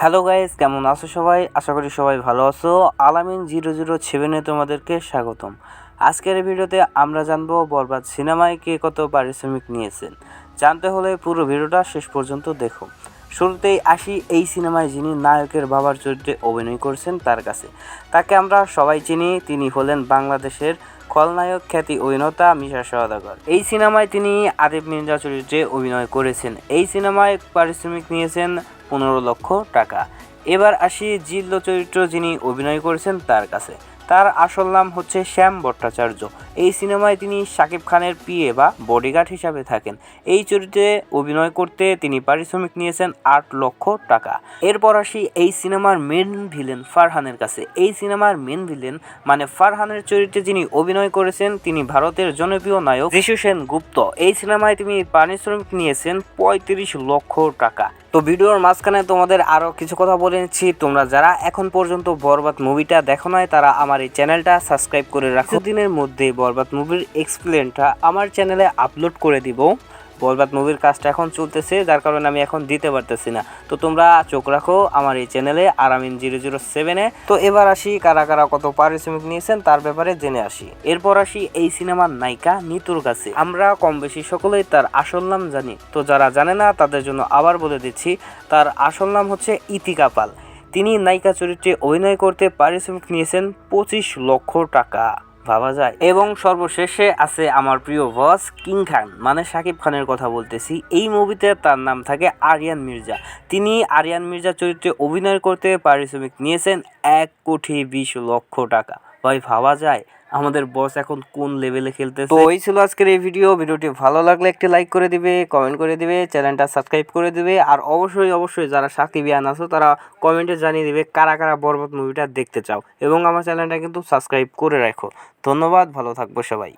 Hello guys কেমন আছো সবাই? আশা করি সবাই ভালো আছো। আলামিন জিরো জিরো সেভেনে তোমাদেরকে স্বাগতম। আজকের ভিডিওতে আমরা জানব বরবাদ সিনেমায় কে কত পারিশ্রমিক নিয়েছেন। জানতে হলে পুরো ভিডিওটা শেষ পর্যন্ত দেখো। শুরুতেই আসি এই সিনেমায় যিনি নায়কের বাবার চরিত্রে অভিনয় করছেন তার কাছে। তাকে আমরা সবাই চিনি, তিনি হলেন বাংলাদেশের খলনায়ক খ্যাতি অভিনেতা মিশা সওদাগর। এই সিনেমায় তিনি আদিব মির্জা চরিত্রে অভিনয় করেছেন। এই সিনেমায় পারিশ্রমিক নিয়েছেন পনেরো লক্ষ টাকা। এবার আসি জিল্লো চরিত্র যিনি অভিনয় করেছেন তার কাছে। তার আসল নাম হচ্ছে শ্যাম ভট্টাচার্য। এই সিনেমায় তিনি শাকিব খানের পিএ বা বডিগার্ড হিসাবে থাকেন। এই চরিত্রে অভিনয় করতে তিনি পারিশ্রমিক নিয়েছেন আট লক্ষ টাকা। এরপর আসি এই সিনেমার মেন ভিলেন ফারহানের কাছে। এই সিনেমার মেন ভিলেন মানে ফারহানের চরিত্রে যিনি অভিনয় করেছেন, তিনি ভারতের জনপ্রিয় নায়ক যিশু সেন গুপ্ত এই সিনেমায় তিনি পারিশ্রমিক নিয়েছেন পঁয়ত্রিশ লক্ষ টাকা। তো ভিডিওর মাঝখানে তোমাদের আরও কিছু কথা বলে নিচ্ছি। তোমরা যারা এখন পর্যন্ত বরবাদ মুভিটা দেখো নয় তারা আমার এই চ্যানেলটা সাবস্ক্রাইব করে রাখো। দিনের মধ্যে বরবাদ মুভির এক্সপ্লেনটা আমার চ্যানেলে আপলোড করে দিব। বরবাদ মুভির কাজটা এখন চলতেছে, যার কারণে আমি এখন দিতে পারতেছি না। তো তোমরা চোখ রাখো আমার এই চ্যানেলে, আরামিন জিরো জিরো সেভেনে তো এবার আসি কারা কারা কত পারিশ্রমিক নিয়েছেন, তার ব্যাপারে জেনে আসি। এরপর আসি এই সিনেমার নায়িকা নিতুর কাছে। আমরা কম বেশি সকলেই তার আসল নাম জানি। তো যারা জানে না, তাদের জন্য আবার বলে দিচ্ছি, তার আসল নাম হচ্ছে ইতিকা পাল। তিনি নায়িকা চরিত্রে অভিনয় করতে পারিশ্রমিক নিয়েছেন পঁচিশ লক্ষ টাকা। ভাবা যায়। এবং সর্বশেষে আছে আমার প্রিয় বস কিং খান। মানে শাকিব খানের কথা বলতেছি। এই মুভিতে তার নাম থাকে আরিয়ান মির্জা। তিনি আরিয়ান মির্জা চরিত্রে অভিনয় করতে পারিশ্রমিক নিয়েছেন এক কোটি বিশ লক্ষ টাকা। ভাই, ভাবা যায়? আমাদের বস এখন কোন লেভেলে খেলতেছে তো এই ছিল আজকের এই ভিডিও ভিডিওটি ভালো লাগলে একটি লাইক করে দিবে কমেন্ট করে দিবে চ্যানেলটা সাবস্ক্রাইব করে দিবে আর অবশ্যই অবশ্যই যারা সাকিব সাকিবিয়ান আছো তারা কমেন্টে জানিয়ে দিবে কারা কারা বরবত মুভিটা দেখতে চাও। এবং আমার চ্যানেলটা কিন্তু সাবস্ক্রাইব করে রাখো। ধন্যবাদ ভালো থাকব সবাই।